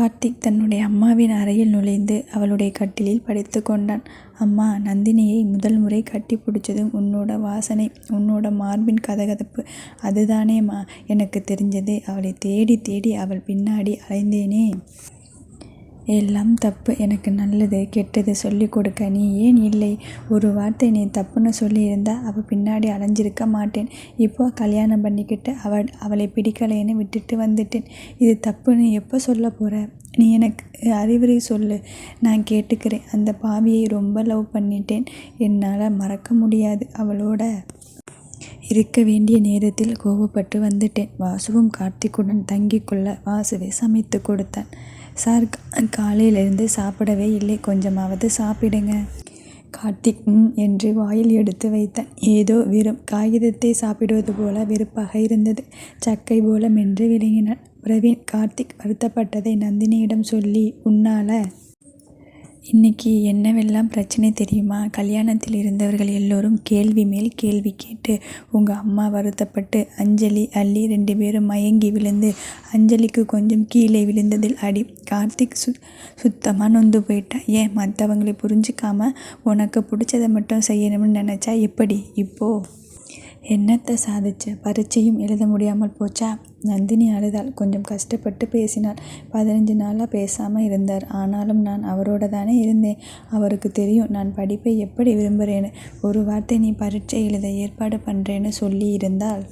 கார்த்திக் தன்னுடைய அம்மாவின் அறையில் நுழைந்து அவளுடைய கட்டிலில் படுத்து கொண்டான். அம்மா நந்தினியை முதல் முறை கட்டிப் பிடிச்சதும் உன்னோட வாசனை உன்னோட மார்பின் கதகதப்பு அதுதானேம்மா எனக்குத் தெரிஞ்சது. அவளைத் தேடித் தேடி அவள் பின்னாடி அலைந்தேனே. எல்லாம் தப்பு. எனக்கு நல்லது கெட்டது சொல்லிக் கொடுக்க நீ ஏன் இல்லை? ஒரு வார்த்தை நீ தப்புன்னு சொல்லியிருந்தா அவள் பின்னாடி அலைஞ்சிருக்க மாட்டேன். இப்போ கல்யாணம் பண்ணிக்கிட்டு அவளைப் பிடிக்கலைன்னு விட்டுட்டு வந்துட்டேன். இது தப்புன்னு எப்போ சொல்லப் போகிற நீ எனக்கு அறிவுரை சொல்லு. நான் கேட்டுக்கிறேன் அந்த பாவியை ரொம்ப லவ் பண்ணிட்டேன். என்னால் மறக்க முடியாது. அவளோட இருக்க வேண்டிய நேரத்தில் கோபப்பட்டு வந்துட்டேன். வாசுவும் கார்த்திக்குடன் தங்கிக்கொள்ள வாசுவை சமைத்து கொடுத்தான். சார் காலையிலிருந்து சாப்பிடவே இல்லை. கொஞ்சமாவது சாப்பிடுங்க. கார்த்திக் ம் என்று வாயில் எடுத்து வைத்தான். ஏதோ வெறும் காகிதத்தை சாப்பிடுவது போல வெறுப்பாக இருந்தது. சக்கை போல மென்று விளங்கினான் பிரவீன் கார்த்திக் வருத்தப்பட்டதை நந்தினியிடம் சொல்லி உன்னால இன்றைக்கி என்னவெல்லாம் பிரச்சனை தெரியுமா? கல்யாணத்தில் இருந்தவர்கள் எல்லோரும் கேள்வி மேல் கேள்வி கேட்டு உங்கள் அம்மா வருத்தப்பட்டு அஞ்சலி அள்ளி ரெண்டு பேரும் மயங்கி விழுந்து அஞ்சலிக்கு கொஞ்சம் கீழே விழுந்ததில் அடி. கார்த்திக் சுத்தமா நொந்து போயிட்டான். ஏன் மற்றவங்களை புரிஞ்சிக்காமல் உனக்கு பிடிச்சத மட்டும் செய்யணும்னு நினச்சா எப்படி? இப்போது என்னத்தை சாதிச்ச? பரீட்சையும் எழுத முடியாமல் போச்சா? நந்தினி அழுதாள். கொஞ்சம் கஷ்டப்பட்டு பேசினாள். பதினஞ்சு நாளாக பேசாமல் இருந்தார். ஆனாலும் நான் அவரோட தானே இருந்தேன். அவருக்கு தெரியும் நான் படிப்பை எப்படி விரும்புகிறேன்னு ஒரு வார்த்தை நீ பரீட்சை எழுத ஏற்பாடு பண்றேன்னு சொல்லியிருந்தால்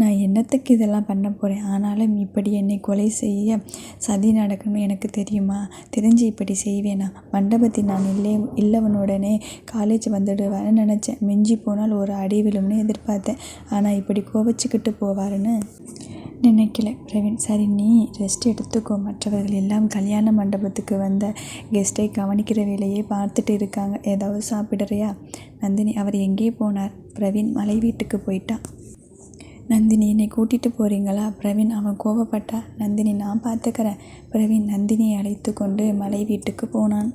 நான் என்னத்துக்கு இதெல்லாம் பண்ண போகிறேன் ஆனாலும் இப்படி என்னை கொலை செய்ய சதி நடக்கும்னு எனக்கு தெரியுமா? தெரிஞ்சு இப்படி செய்வேனா? மண்டபத்தில் நான் இல்லவனுடனே காலேஜ் வந்துடுவான்னு நினச்சேன் மிஞ்சி போனால் ஒரு அடி விழும்னு எதிர்பார்த்தேன். ஆனால் இப்படி கோவிச்சுக்கிட்டு போவாருன்னு நினைக்கல. பிரவீன் சரி நீ ரெஸ்ட் எடுத்துக்கோ. மற்றவர்கள் எல்லாம் கல்யாண மண்டபத்துக்கு வந்த கெஸ்ட்டை கவனிக்கிற வேலையை பார்த்துட்டு இருக்காங்க. ஏதாவது சாப்பிடுறியா? நந்தினி அவர் எங்கே போனார்? பிரவீன் மலை வீட்டுக்கு போயிட்டான். நந்தினி என்னை கூட்டிட்டு போறீங்களா? பிரவீன் அவன் கோபப்பட்டா. நந்தினி நான் பார்த்துக்கறேன். பிரவீன் நந்தினியை அழைத்து கொண்டு மலை வீட்டுக்கு போனான்.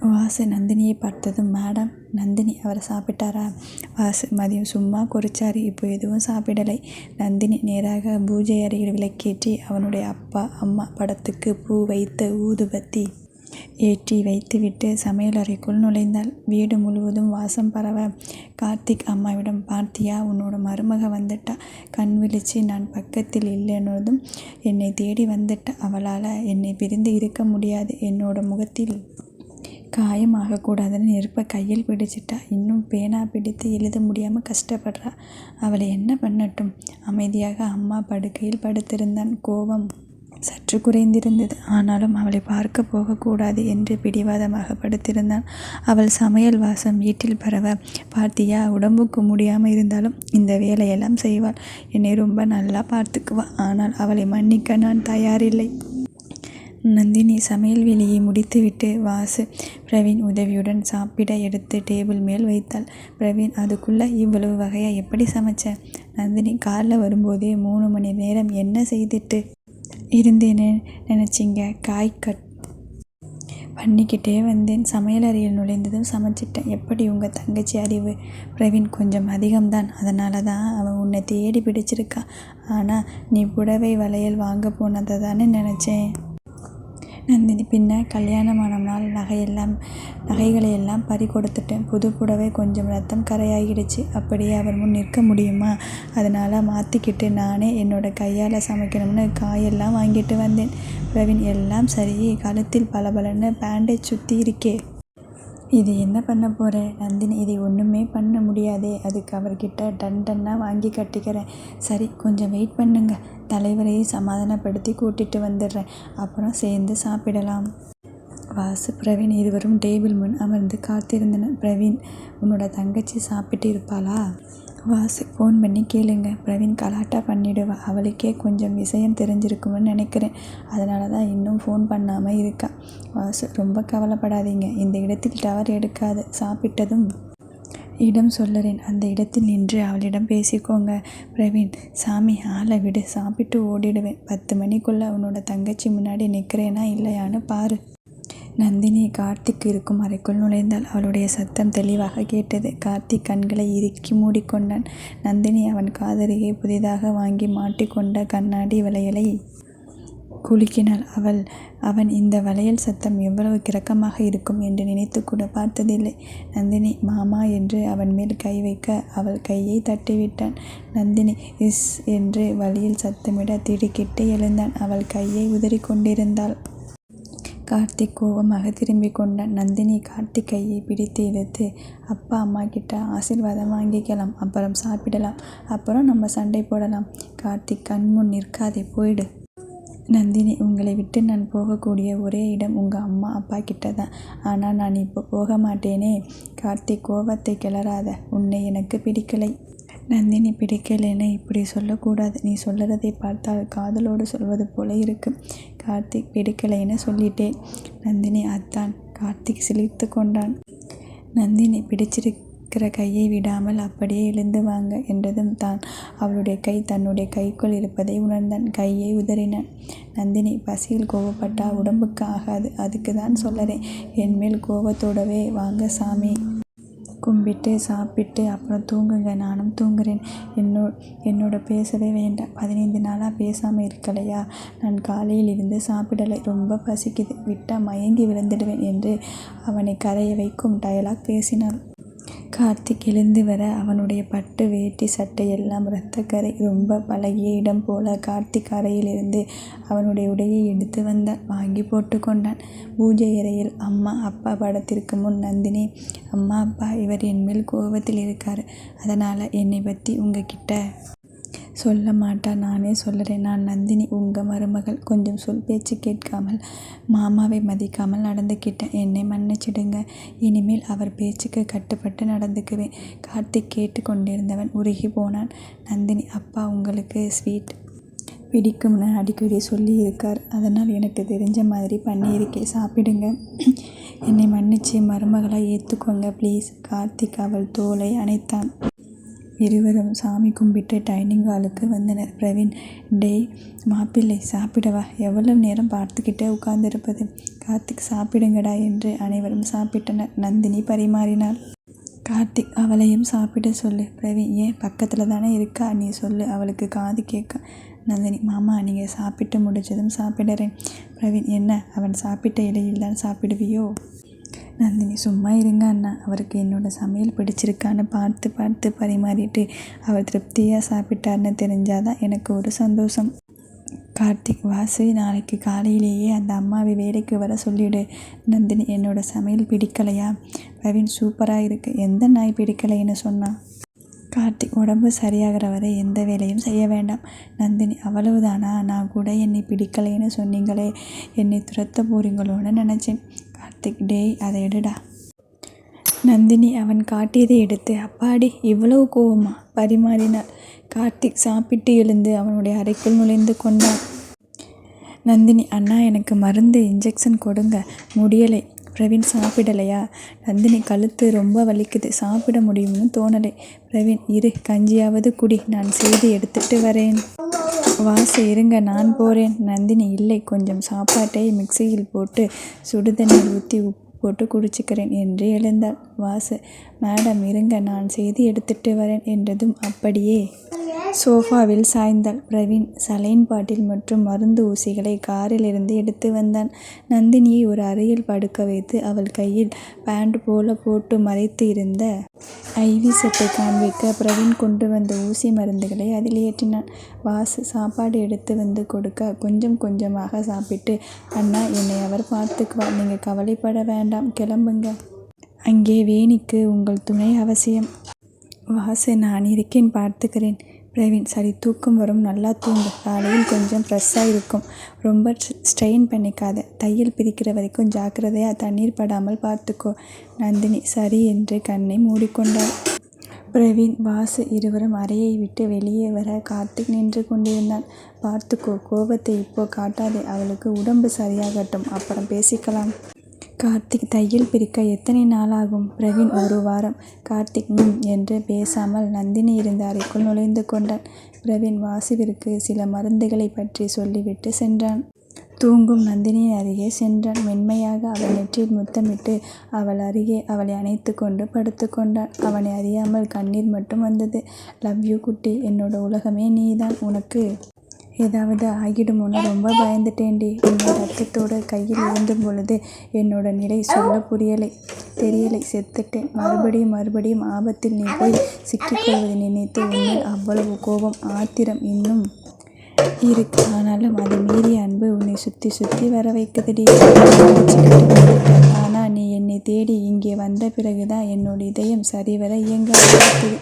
வாசு நந்தினியை பார்த்ததும் மேடம். நந்தினி அவர் சாப்பிட்டாரா? வாசு மதியம் சும்மா குறிச்சார் இப்போ எதுவும் சாப்பிடலை. நந்தினி நேராக பூஜை அறையில் விளக்கேற்றி அவனுடைய அப்பா அம்மா படத்துக்கு பூ வைத்து ஊதுபத்தி ஏற்றி வைத்துவிட்டு சமையலறைக்குள் நுழைந்தாள். வீடு முழுவதும் வாசம் பரவ கார்த்திக் அம்மாவிடம் பார்த்தியா உன்னோட மருமக வந்துட்டா. கண் விழிச்சு நான் பக்கத்தில் இல்லைன்னதும் என்னைத் தேடி வந்துட்டா. அவளால என்னைப் பிரிந்து இருக்க முடியாது. என்னோட முகத்தில் காயம் ஆகக்கூடாதுன்னு நெருப்பைக் கையில் பிடிச்சுட்டா. இன்னும் பேனா பிடித்து எழுத முடியாம கஷ்டப்படுறா. அவளை என்ன பண்ணட்டும்? அமைதியாக அம்மா படுக்கையில் படுத்திருந்தான். கோபம் சற்று குறைந்திருந்தது. ஆனாலும் அவளை பார்க்க போகக்கூடாது என்று பிடிவாதமாக படுத்திருந்தான். அவள் சமையல் வாசம் வீட்டில் பரவ பார்த்தியா உடம்புக்கு முடியாமல் இருந்தாலும் இந்த வேலையெல்லாம் செய்வாள். என்னை ரொம்ப நல்லா பார்த்துக்குவா. ஆனால் அவளை மன்னிக்க நான் தயாரில்லை. நந்தினி சமையல் வேலையை முடித்துவிட்டு வாசு பிரவீன் உதவியுடன் சாப்பிட எடுத்து டேபிள் மேல் வைத்தாள். பிரவீன் அதுக்குள்ளே இவ்வளவு வகையாக எப்படி சமைச்ச? நந்தினி காரில் வரும்போதே மூணு மணி நேரம் என்ன செய்துட்டு இருந்தேன்னு நினச்சிங்க காய் கட் பண்ணிக்கிட்டே வந்தேன். சமையலறையில் நுழைந்ததும் சமைச்சிட்டேன். எப்படி உங்கள் தங்கச்சி அறிவு? பிரவீன் கொஞ்சம் அதிகம்தான். அதனாலதான் அவன் உன்னை தேடி பிடிச்சிருக்கா. ஆனால் நீ புடவை வளையல் வாங்க போனதை தானே நினச்சேன் நந்தினி பின்ன கல்யாணமான நாள் நகைகளையெல்லாம் பறி கொடுத்துட்டேன். புது புடவை கொஞ்சம் ரத்தம் கறையாகிடுச்சு. அப்படியே அவர் முன் நிற்க முடியுமா? அதனால் மாற்றிக்கிட்டு நானே என்னோட கையால் சமைக்கணும்னு காயெல்லாம் வாங்கிட்டு வந்தேன். பிரவீன் எல்லாம் சரி. கழுத்தில் பளபளன்னு பேண்டேஜ் சுற்றி இருக்கே. இது என்ன பண்ணப் போற? நந்தினி இதை ஒண்ணுமே பண்ண முடியாதே. அதுக்கு அவர்கிட்ட டன் டன்னா வாங்கி கட்டிக்கிறேன் சரி கொஞ்சம் வெயிட் பண்ணுங்க. தலைவரையும் சமாதானப்படுத்தி கூட்டிட்டு வந்துடுறேன். அப்புறம் சேர்ந்து சாப்பிடலாம். வாசு பிரவீன் இருவரும் டேபிள் முன் அமர்ந்து காத்திருந்தனர். பிரவீன் உன்னோட தங்கச்சி சாப்பிட்டு இருப்பாளா? வாசு போன் பண்ணி கேளுங்க. பிரவீன் கலாட்டா பண்ணிடுவா. அவளுக்கே கொஞ்சம் விஷயம் தெரிஞ்சிருக்கும்னு நினைக்கிறேன். அதனாலதான் இன்னும் போன் பண்ணாம இருக்கா. வாசு ரொம்ப கவலைப்படாதீங்க. இந்த இடத்தில் டவர் எடுக்காது. சாப்பிட்டதும் இடம் சொல்லுறேன். அந்த இடத்தில் நின்று அவளிடம் பேசிக்கோங்க. பிரவீன் சாமி ஆளை விடு. சாப்பிட்டு ஓடிடுவேன். பத்து மணிக்குள்ள உன்னோட தங்கச்சி முன்னாடி நிற்கிறேனா இல்லையான்னு பாரு. நந்தினி கார்த்திக் இருக்கும் அறைக்குள் நுழைந்தாள். அவளுடைய சத்தம் தெளிவாகக் கேட்டது. கார்த்திக் கண்களை இறுக்கி மூடிக்கொண்டான். நந்தினி அவன் காதருகே புதிதாக வாங்கி மாட்டிக் கொண்ட கண்ணாடி வளையலை குலுக்கினாள் அவள். அவன் இந்த வளையல் சத்தம் எவ்வளவு கிறக்கமாக இருக்கும் என்று நினைத்துக்கூட பார்த்ததில்லை. நந்தினி. மாமா என்று அவன்மேல் கை வைக்க அவள் கையைத் தட்டிவிட்டான். நந்தினி இஸ் என்று வழியில் சத்தமிட திடுக்கிட்டு எழுந்தான். அவள் கையை உதறி கொண்டிருந்தாள். கார்த்திக் கோபமாக திரும்பிக் கொண்டான். நந்தினி கார்த்திக் கையைப் பிடித்து இழுத்து அப்பா அம்மாகிட்ட ஆசீர்வாதம் வாங்கிக்கலாம். அப்புறம் சாப்பிடலாம். அப்புறம் நம்ம சண்டை போடலாம். கார்த்திக் கண்முன் நிற்காதே போயிடு. நந்தினி உங்களை விட்டு நான் போகக்கூடிய ஒரே இடம் உங்க அம்மா அப்பாகிட்டதான். ஆனா நான் இப்போ போகமாட்டேனே. கார்த்திக் கோபத்தை கிளறாத. உன்னை எனக்குப் பிடிக்கலை. நந்தினி பிடிக்கலைன்னு இப்படி சொல்லக்கூடாது. நீ சொல்றதைப் பார்த்தால் காதலோடு சொல்வது போல இருக்கு. கார்த்திக் பிடிக்கலைன்னு சொல்லிட்டேன். நந்தினி அதான். கார்த்திக் சிலிர்த்துக் கொண்டான். நந்தினி பிடிச்சிருக்கிற கையை விடாமல் அப்படியே எழுந்து வாங்க என்றதும் தான் அவளுடைய கை தன்னுடைய கைக்குள் இருப்பதை உணர்ந்தான். கையை உதறினான். நந்தினி பசியில் கோபப்பட்டா உடம்புக்கு ஆகாது. அதுக்கு தான் சொல்லறேன். என்மேல் கோபத்தோடவே வாங்க சாமி. கும்பிட்டு சாப்பிட்டு அப்புறம் தூங்குங்க. நானும் தூங்குறேன். என்னோட பேசவே வேண்டாம். பதினைந்து நாளாக பேசாமல் இருக்கலையா? நான் காலையில் இருந்து சாப்பிடலை. ரொம்ப பசிக்குது. விட்டா மயங்கி விழுந்துடுவேன் என்று அவனை கரைய வைக்கும் டயலாக் பேசினாள். கார்த்திக் எழுந்து வர அவனுடைய பட்டு வேட்டி சட்டையெல்லாம் ரத்தக்கறை. ரொம்ப பழகிய இடம் போல. கார்த்திக் அறையிலிருந்து அவனுடைய உடையை எடுத்து வந்தான். வாங்கிப் போட்டுக் கொண்டான். பூஜை அறையில் அம்மா அப்பா படத்திற்கு முன் நந்தினி அம்மா அப்பா இவர் என்மேல் கோபத்தில் இருக்காரு. அதனால என்னைப் பத்தி உங்ககிட்ட சொல்ல மாட்டா நானே சொல்லுறேன் நான் நந்தினி உங்க மருமகள். கொஞ்சம் சொல் பேச்சு கேட்காமல் மாமாவை மதிக்காமல் நடந்துக்கிட்டேன். என்னை மன்னிச்சிடுங்க. இனிமேல் அவர் பேச்சுக்கு கட்டுப்பட்டு நடந்துக்குவேன். கார்த்திக் கேட்டுக் கொண்டிருந்தவன் உருகிப் போனான். நந்தினி அப்பா உங்களுக்கு ஸ்வீட் பிடிக்கும்னு அடிக்கடி சொல்லியிருக்கார். அதனால் எனக்கு தெரிஞ்ச மாதிரி பண்ணியிருக்கேன். சாப்பிடுங்க. என்னை மன்னிச்சு மருமகளாக ஏற்றுக்கோங்க ப்ளீஸ் கார்த்திக் அவள் தோலை அணைத்தான். இருவரும் சாமி கும்பிட்டு டைனிங் ஹாலுக்கு வந்தனர். பிரவீன் டேய் மாப்பிள்ளை சாப்பிடவா. எவ்வளவு நேரம் பார்த்துக்கிட்டே உட்கார்ந்திருப்பது. கார்த்திக் சாப்பிடுங்கடா என்று அனைவரும் சாப்பிட்டனர். நந்தினி பரிமாறினாள். கார்த்திக் அவளையும் சாப்பிடச் சொல்லு. பிரவீன் ஏன் பக்கத்துலதானே இருக்கா. நீ சொல்லு அவளுக்கு காது கேட்கும். நந்தினி மாமா நீங்க சாப்பிட்டு முடிச்சதும் சாப்பிடறேன். பிரவீன் என்ன அவன் சாப்பிட்ட இலையில்தான் சாப்பிடுவியோ. நந்தினி சும்மா இருங்க அண்ணா. அவருக்கு என்னோட சமையல் பிடிச்சிருக்கான்னு பார்த்து பார்த்து பரிமாறிட்டு அவர் திருப்தியாக சாப்பிட்டார்னு தெரிஞ்சாதான் எனக்கு ஒரு சந்தோஷம். கார்த்திக் வாசு நாளைக்கு காலையிலேயே அந்த அம்மாவை வேலைக்கு வர சொல்லிவிடு நந்தினி என்னோட சமையல் பிடிக்கலையா. பிரவீன் சூப்பராக இருக்குது எந்த நாய் பிடிக்கலைன்னு சொன்னா. கார்த்திக் உடம்பு சரியாகிற வரை எந்த வேலையும் செய்ய வேண்டாம். நந்தினி அவ்வளவுதானா. நான் கூட என்னை பிடிக்கலைன்னு சொன்னீங்களே. என்னை துரத்த போகிறீங்களோன்னு நினச்சேன் கார்த்திக் டேய் அதை எடுடா. நந்தினி அவன் காட்டியதை எடுத்து அப்பாடி இவ்வளவு கோவமா. பரிமாறினாள். கார்த்திக் சாப்பிட்டு எழுந்து அவனுடைய அறைக்குள் நுழைந்து கொண்டான். நந்தினி அண்ணா எனக்கு மருந்து இன்ஜெக்ஷன் கொடுங்க. முடியலை. பிரவீன் சாப்பிடலையா. நந்தினி கழுத்து ரொம்ப வலிக்குது. சாப்பிட முடியும்னு தோணலை. பிரவீன் இரு கஞ்சியாவது குடி. நான் செய்து எடுத்துட்டு வரேன். வாசு இருங்க நான் போகிறேன் நந்தினி இல்லை கொஞ்சம் சாப்பாட்டை மிக்ஸியில் போட்டு சுடுதண்ணீர் ஊற்றி உப்பு போட்டு குடிச்சுக்கிறேன் என்று எழுந்தாள். வாசு மேடம் இருங்க நான் செய்து எடுத்துட்டு வரேன் என்றதும் அப்படியே சோஃபாவில் சாய்ந்தாள். பிரவீன் சலைன் பாட்டில் மற்றும் மருந்து ஊசிகளை காரிலிருந்து எடுத்து வந்தான். நந்தினியை ஒரு அறையில் படுக்க வைத்து அவள் கையில் பேண்ட் போல போட்டு மறைத்து இருந்த ஐவி செட்டை காண்பிக்க பிரவீன் கொண்டு வந்த ஊசி மருந்துகளை அதில் ஏற்றினான். வாசு சாப்பாடு எடுத்து வந்து கொடுக்க கொஞ்சம் கொஞ்சமாக சாப்பிட்டு அண்ணா என்னை அவர் பார்த்துக்குவார். நீங்க கவலைப்பட வேண்டாம் கிளம்புங்க. அங்கே வேணிக்கு உங்கள் துணை அவசியம். வாசு நான் இருக்கேன் பார்த்துக்கிறேன். பிரவீன் சரி தூக்கம் வரும் நல்லா தூங்கு. காலையில் கொஞ்சம் ஃப்ரெஷ்ஷாக இருக்கும். ரொம்ப ஸ்ட்ரெயின் பண்ணிக்காத. தையல் பிரிக்கிற வரைக்கும் ஜாக்கிரதையாக தண்ணீர் படாமல் பார்த்துக்கோ. நந்தினி சரி என்று கண்ணை மூடிக்கொண்டாள். பிரவீன் வாசு இருவரும் அறையை விட்டு வெளியே வர கார்த்திக் நின்று கொண்டிருந்தான். பார்த்துக்கோ கோபத்தை இப்போ காட்டாதே. அவளுக்கு உடம்பு சரியாகட்டும் அப்புறம் பேசிக்கலாம். கார்த்திக் தையல் பிரிக்க எத்தனை நாளாகும். பிரவீன் ஒரு வாரம். கார்த்திக் ம் என்று பேசாமல் நந்தினி இருந்த அறைக்குள் நுழைந்து கொண்டான். பிரவீன் வாசுவிற்கு சில மருந்துகளைப் பற்றி சொல்லிவிட்டு சென்றான். தூங்கும் நந்தினியின் அருகே சென்றான். மென்மையாக அவள் நெற்றியில் முத்தமிட்டு அவள் அருகே அவளை அணைத்துக் கொண்டு படுத்துக் கொண்டான். அவனை அறியாமல் கண்ணீர் மட்டும் வந்தது. லவ் யூ குட்டி. என்னோட உலகமே நீதான். உனக்கு ஏதாவது ஆகிடுமோன்னு ரொம்ப பயந்துட்டேன்டி. உன்னை ரத்தத்தோட கையில் இருந்தும் பொழுது என்னோட நிலை சொல்ல புரியலை. தெரியலை செத்துட்டேன். மறுபடியும் மறுபடியும் ஆபத்தில் நீ போய் சிக்கிக்கொள்வதை நினைத்து உன்னில் அவ்வளவு கோபம் ஆத்திரம் இன்னும் இருக்கு. ஆனாலும் அதை மீறிய அன்பு உன்னை சுற்றி சுற்றி வர வைக்குதுடி. ஆனால் நீ என்னை தேடி இங்கே வந்த பிறகுதான் என்னோட இதயம் சரிவர இயங்க ஆரம்பித்தது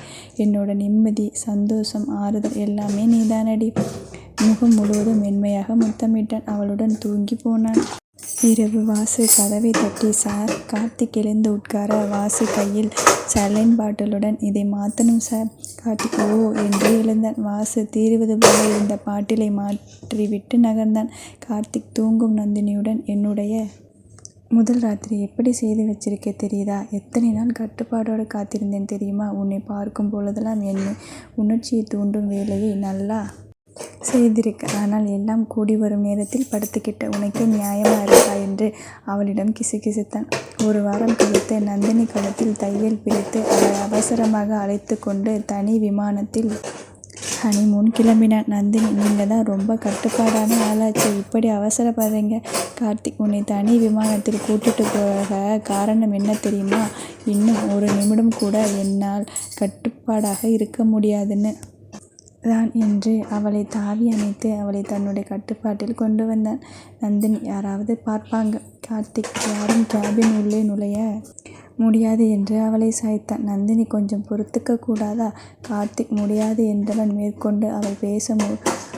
என்னோட நிம்மதி சந்தோஷம் ஆறுதல் எல்லாமே நீதானடி. முகம் முழுவதும் மென்மையாக முத்தமிட்டான். அவளுடன் தூங்கி போனான். இரவு வாசு கதவை தட்டி சார் கார்த்திக் எழுந்து உட்கார வாசு கையில் சலைன் பாட்டிலுடன் இதை மாற்றணும் சார். கார்த்திக் ஓ என்று எழுந்தான். வாசு தீருவது போல இருந்த பாட்டிலை மாற்றிவிட்டு நகர்ந்தான். கார்த்திக் தூங்கும் நந்தினியுடன் என்னுடைய முதல் ராத்திரி எப்படி செய்து வச்சிருக்க தெரியுதா? எத்தனை நாள் கட்டுப்பாடோடு காத்திருந்தேன் தெரியுமா? உன்னை பார்க்கும் பொழுதெல்லாம் என்னை உணர்ச்சியை தூண்டும் வேலையை நல்லா செய்திருக்க ஆனால் எல்லாம் கூடி வரும் நேரத்தில் படுத்துக்கிட்ட உனக்கே நியாயமா இருக்கா? என்று அவளிடம் கிசுகிசுத்தான். ஒரு வாரம் கழித்து நந்தினி கழுத்தில் தையல் பிடித்து அவளை அவசரமாக அழைத்து கொண்டு தனி விமானத்தில் ஹனிமூன் கிளம்பினான். நந்தினி நீங்கள் தான் ரொம்ப கட்டுப்பாடான ஆளாச்சு. இப்படி அவசரப்படுறீங்க? கார்த்திக் உன்னை தனி விமானத்தில் கூட்டிட்டு போக காரணம் என்ன தெரியுமா? இன்னும் ஒரு நிமிடம் கூட என்னால் கட்டுப்பாடாக இருக்க முடியாதுன்னு. தான் என்று அவளை தாவி அணைத்து அவளை தன்னுடைய கட்டுப்பாட்டில் கொண்டு வந்தான். நந்தினி யாராவது பார்ப்பாங்க. கார்த்திக் யாரும் கேபின் உள்ளே நுழைய முடியாது என்று அவளை சாய்த்தான். நந்தினி கொஞ்சம் பொறுத்துக்க கூடாதா? கார்த்திக் முடியாது என்றவன் மேற்கொண்டு அவள் பேச மு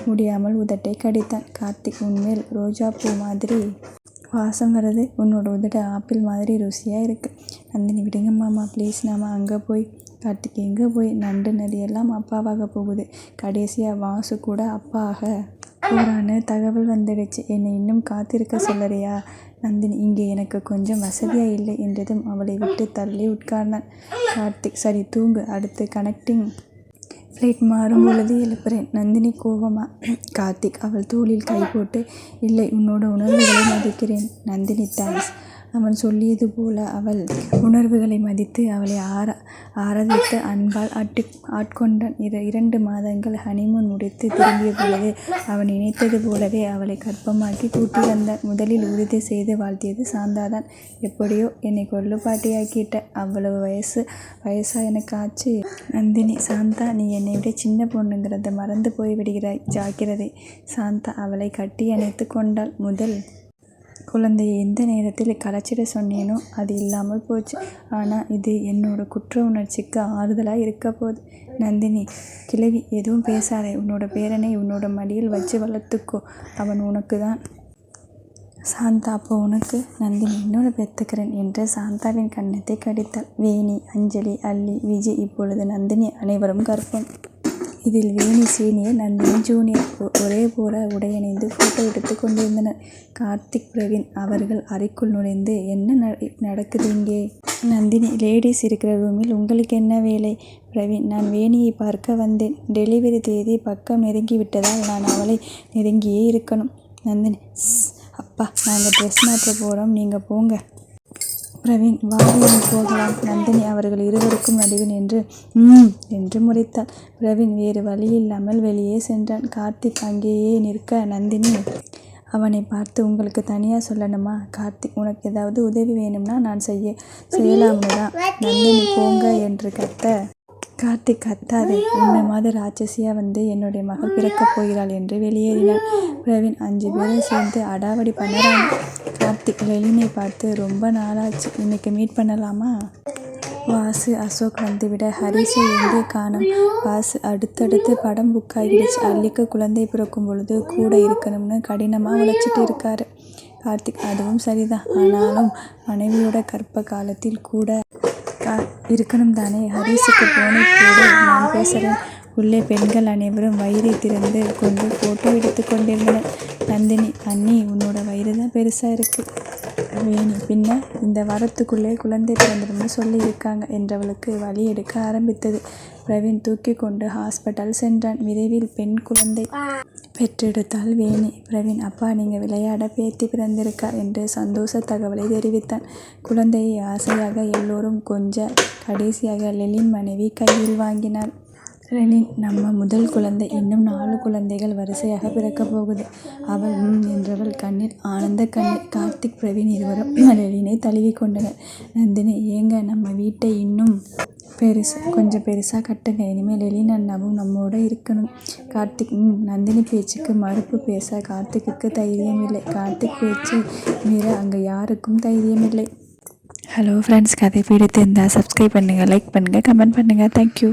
முடியாமல் உதட்டை கடித்தான். கார்த்திக் உன்மேல் ரோஜா பூ மாதிரி வாசம் வருது. உன்னோட உதட ஆப்பிள் மாதிரி ருசியாக இருக்குது நந்தினி விடுங்க மாமா ப்ளீஸ் நாம் அங்கே போய் கார்த்திக் எங்கே போய் நண்டு நதியெல்லாம் அப்பாவாக போகுது? கடைசியாக வாசு கூட அப்பாக. போகிறான்னு தகவல் வந்துடுச்சு. என்னை இன்னும் காத்திருக்க சொல்லறியா? நந்தினி இங்கே எனக்கு கொஞ்சம் வசதியாக இல்லை என்றதும் அவளை விட்டு தள்ளி உட்கார்ந்தான். கார்த்திக் சரி தூங்கு. அடுத்து கனெக்டிங் ஃப்ளைட் மாறும் பொழுது எழுப்புறேன். நந்தினி கோபமா கார்த்திக் அவள் தோளில் கை போட்டு இல்லை உன்னோட உணர்வுகளை மதிக்கிறேன். நந்தினி தேங்க்ஸ். அவன் சொல்லியது போல அவள் உணர்வுகளை மதித்து அவளை ஆர ஆராதித்து அன்பால் ஆட்டு ஆட்கொண்டான். இர இரண்டு மாதங்கள் ஹனிமூன் முடித்து திரும்பிய பொழுது அவன் நினைத்தது போலவே அவளை கர்ப்பமாக்கி கூட்டி வந்தான் முதலில் உறுதி செய்து வாழ்த்தியது சாந்தாதான். எப்படியோ என்னை கொள்ளுப்பாட்டியாக்கிட்ட அவ்வளவு வயசு வயசா எனக்கு ஆச்சு. நந்தினி சாந்தா நீ என்னை விட சின்ன பொண்ணுங்கிறத மறந்து போய் விடுகிறாய் ஜாக்கிரதை. சாந்தா அவளை கட்டி அணைத்து கொண்டாள். முதல் குழந்தையை எந்த நேரத்தில் கலைச்சிட சொன்னேனோ அது இல்லாமல் போச்சு. ஆனால் இது என்னோட குற்ற உணர்ச்சிக்கு ஆறுதலாக இருக்க போகுது நந்தினி கிழவி எதுவும் பேசாதே. உன்னோட பேரனை உன்னோட மடியில் வச்சு வளர்த்துக்கோ. அவன் உனக்கு தான் சாந்தா அப்போ உனக்கு? நந்தினி இன்னொரு பெத்துக்கிறேன் என்று சாந்தாவின் கன்னத்தை கடித்தாள். வேணி அஞ்சலி அல்லி விஜய் இப்பொழுது நந்தினி அனைவரும் கற்போம் இதில் வேணி சீனியர் நந்தினி ஜூனியர் ஒரே போல உடையணிந்து ஃபோட்டோ எடுத்து கொண்டிருந்தனர். கார்த்திக் பிரவீன் அவர்கள் அறைக்குள் நுழைந்து என்ன நடக்குது இங்கே? நந்தினி லேடிஸ் இருக்கிற ரூமில் உங்களுக்கு என்ன வேலை? பிரவீன் நான் வேணியை பார்க்க வந்தேன். டெலிவரி தேதி பக்கம் நெருங்கி விட்டதால் நான் அவளை நெருங்கியே இருக்கணும். நந்தினி அப்பா நாங்கள் ட்ரெஸ் மாற்ற போகிறோம் நீங்கள் போங்க. பிரவீன் வாங்க போகலாம். நந்தினி அவர்கள் இருவருக்கும் நடுவில் நின்று ம் என்று முறைத்தாள். பிரவீன் வேறு வழியில்லாமல் வெளியே சென்றான். கார்த்திக் அங்கேயே நிற்க நந்தினி அவனை பார்த்து உங்களுக்கு தனியாக சொல்லணுமா? கார்த்திக் உனக்கு ஏதாவது உதவி வேணும்னா நான் செய்ய செய்யலாம்னு நந்தினி போங்க என்று கத்த. கார்த்திக் கத்தாதே. உன்னை மாதிரி ராட்சசியாக வந்து என்னுடைய மகள் பிறக்கப் போகிறாள் என்று வெளியேறினாள் பிரவீன் அஞ்சு பேரும் சேர்ந்து அடாவடி பண்ணறாங்க. கார்த்திக் லெலினை பார்த்து ரொம்ப நாளாச்சு. இன்னைக்கு மீட் பண்ணலாமா? வாசு அசோக் வந்துவிட ஹரிஷை எங்கே காணும்? வாசு அடுத்தடுத்து படம் புக் ஆகிடுச்சு. அள்ளிக்கு குழந்தை பிறக்கும் பொழுது கூட இருக்கணும்னு கடினமாக உழைச்சிட்டு இருக்காரு. கார்த்திக் அதுவும் சரிதான். ஆனாலும் மனைவியோட கற்ப காலத்தில் கூட இருக்கணும் தானே ஹரிஷுக்கு போனே கூட நான் பேசுகிறேன் உள்ளே பெண்கள் அனைவரும் வயிறை திறந்து கொண்டு ஃபோட்டோ எடுத்து கொண்டிருந்தனர். நந்தினி அண்ணி உன்னோட வயிறு தான் பெருசாக இருக்குது வேணி பின்ன இந்த வாரத்துக்குள்ளே குழந்தை பிறந்துடும்னு சொல்லியிருக்காங்க என்றவளுக்கு வழி எடுக்க ஆரம்பித்தது. பிரவீன் தூக்கி கொண்டு ஹாஸ்பிட்டல் சென்றான். விரைவில் பெண் குழந்தை பெற்றெடுத்தால் வேணி. பிரவீன் அப்பா நீங்கள் விளையாட பேத்தி பிறந்திருக்கா என்று சந்தோஷ தகவலை தெரிவித்தான். குழந்தையை ஆசையாக எல்லோரும் கொஞ்ச கடைசியாக லெலின் மனைவி கையில் வாங்கினாள். லெனின் நம்ம முதல் குழந்தை இன்னும் நாலு குழந்தைகள் வரிசையாக பிறக்கப் போகுது. அவள் ம் என்றவள் கண்ணில் ஆனந்த கண்ணீர். கார்த்திக் பிரவீன் இருவரும் ரெனினை தழுவிக் கொண்டனர். நந்தினி ஏங்க நம்ம வீட்டை இன்னும் பெருசு கொஞ்சம் பெருசாக கட்டுங்க. இனிமேல் லெலின் அண்ணாவும் நம்மோட இருக்கணும். கார்த்திக் ம் நந்தினி பேச்சுக்கு மறுப்பு பேச கார்த்திக்கு தைரியம் இல்லை கார்த்திக் பேச்சு மீற அங்கே யாருக்கும் தைரியம் இல்லை ஹலோ ஃப்ரெண்ட்ஸ் கதை பிடித்திருந்தால் சப்ஸ்கிரைப் பண்ணுங்கள் லைக் பண்ணுங்கள் கமெண்ட் பண்ணுங்கள் தேங்க்யூ